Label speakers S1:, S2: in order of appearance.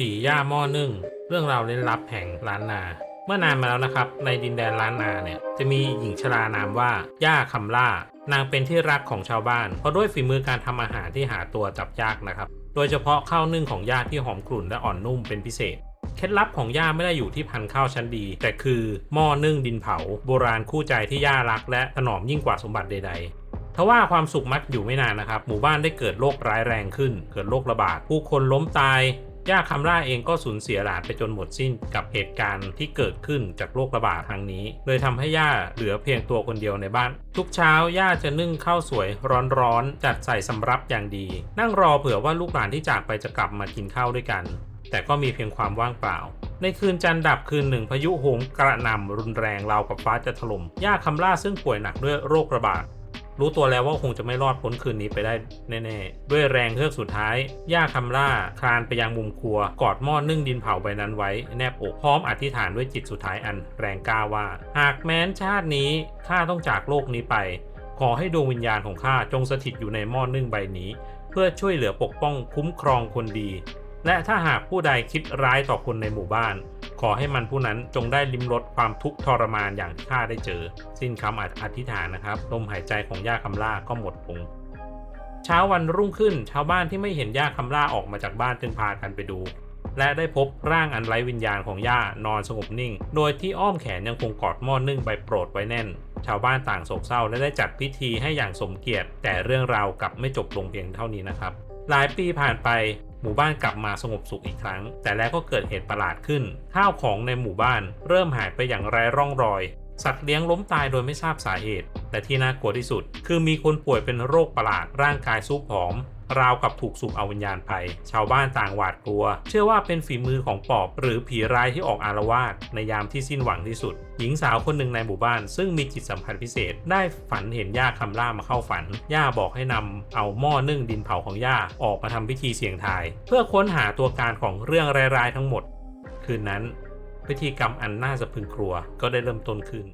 S1: ผีย่าหม้อนึ่ง เรื่องราวเล่นลับแห่งล้านนา เมื่อนานมาแล้วนะครับ ในดินแดนล้านนาเนี่ยจะมีหญิงชรานามว่าย่าคำล่า นางเป็นที่รักของชาวบ้าน เพราะด้วยฝีมือการทำอาหารที่หาตัวจับยากนะครับ โดยเฉพาะข้าวนึ่งของย่าที่หอมกลุ่นและอ่อนนุ่มเป็นพิเศษเคล็ดลับของย่าไม่ได้อยู่ที่พันข้าวชั้นดี แต่คือหม้อนึ่งดินเผา โบราณคู่ใจที่ย่ารัก และถนอมยิ่งกว่าสมบัติใด ๆทว่าความสุขมักอยู่ไม่นานนะครับ หมู่บ้านได้เกิดโรคร้ายแรงขึ้น เกิดโรคระบาด ผู้คนล้มตาย ย่าคำล่าเองก็สูญเสียหลานไปจนหมดสิ้นกับเหตุการณ์ที่เกิดขึ้นจากโรคระบาดครั้งนี้ เลยทำให้ย่าเหลือเพียงตัวคนเดียวในบ้าน ทุกเช้าย่าจะนึ่งข้าวสวยร้อนๆจัดใส่สำรับอย่างดี นั่งรอเผื่อว่าลูกหลานที่จากไปจะกลับมากินข้าวด้วยกัน แต่ก็มีเพียงความว่างเปล่าในคืนจันทร์ดับคืนหนึ่งพายุโหมกระหน่ำรุนแรงราวกับฟ้าจะถล่มย่าคำล่าซึ่งป่วยหนักด้วยโรคระบาด รู้ตัวแล้วว่าคงจะไม่รอดพ้นคืนนี้ไปได้แน่ๆ ด้วยแรงเฮือกสุดท้าย ย่าคำล่าคลานไปยังมุมครัว กอดหม้อนึ่งดินเผาใบนั้นไว้ แนบอกพร้อมอธิษฐานด้วยจิตสุดท้ายอันแรงกล้าว่า หากแม้นชาตินี้ข้าต้องจากโลกนี้ไป ขอให้ดวงวิญญาณของข้าจงสถิตอยู่ในหม้อนึ่งใบนี้ เพื่อช่วยเหลือปกป้องคุ้มครองคนดี และถ้าหากผู้ใดคิดร้ายต่อคนในหมู่บ้าน ขอให้มันผู้นั้นจงได้ลิ้มรสความทุกข์ทรมานอย่างที่ข้าได้เจอ สิ้นคำอธิษฐานนะครับ ลมหายใจของย่าคำล่าก็หมดลงเช้าวันรุ่งขึ้นชาวบ้านที่ไม่เห็นย่าคำล่าออกมาจากบ้านจึงพากันไปดู และได้พบร่างอันไร้วิญญาณของย่านอนสงบนิ่ง โดยที่อ้อมแขนยังคงกอดหม้อนึ่งใบโปรดไว้แน่น ชาวบ้านต่างโศกเศร้าและได้จัดพิธีให้อย่างสมเกียรติ แต่เรื่องราวกลับไม่จบลงเพียงเท่านี้นะครับ หลายปีผ่านไป หมู่บ้านกลับมาสงบสุขอีกครั้ง แต่แล้วก็เกิดเหตุประหลาดขึ้น ข้าวของในหมู่บ้านเริ่มหายไปอย่างไร้ร่องรอย สัตว์เลี้ยงล้มตายโดยไม่ทราบสาเหตุและที่น่ากลัวที่สุด คือมีคนป่วยเป็นโรคประหลาดร่างกายซุบผอม ราวกับถูกสูบเอาวิญญาณไป ชาวบ้านต่างหวาดกลัว เชื่อว่าเป็นฝีมือของปอบ หรือผีร้ายที่ออกอารวาสในยามที่สิ้นหวังที่สุด หญิงสาวคนหนึ่งในหมู่บ้าน ซึ่งมีจิตสัมผัสพิเศษ ได้ฝันเห็นย่าคำล่ามาเข้าฝัน ย่าบอกให้นำเอาหม้อนึ่งดินเผาของย่าออกมาทำพิธีเสี่ยงทาย เพื่อค้นหาตัวการของเรื่องร้ายๆทั้งหมด คืนนั้น พิธีกรรมอันน่าสะพึงกลัวก็ได้เริ่มต้นขึ้น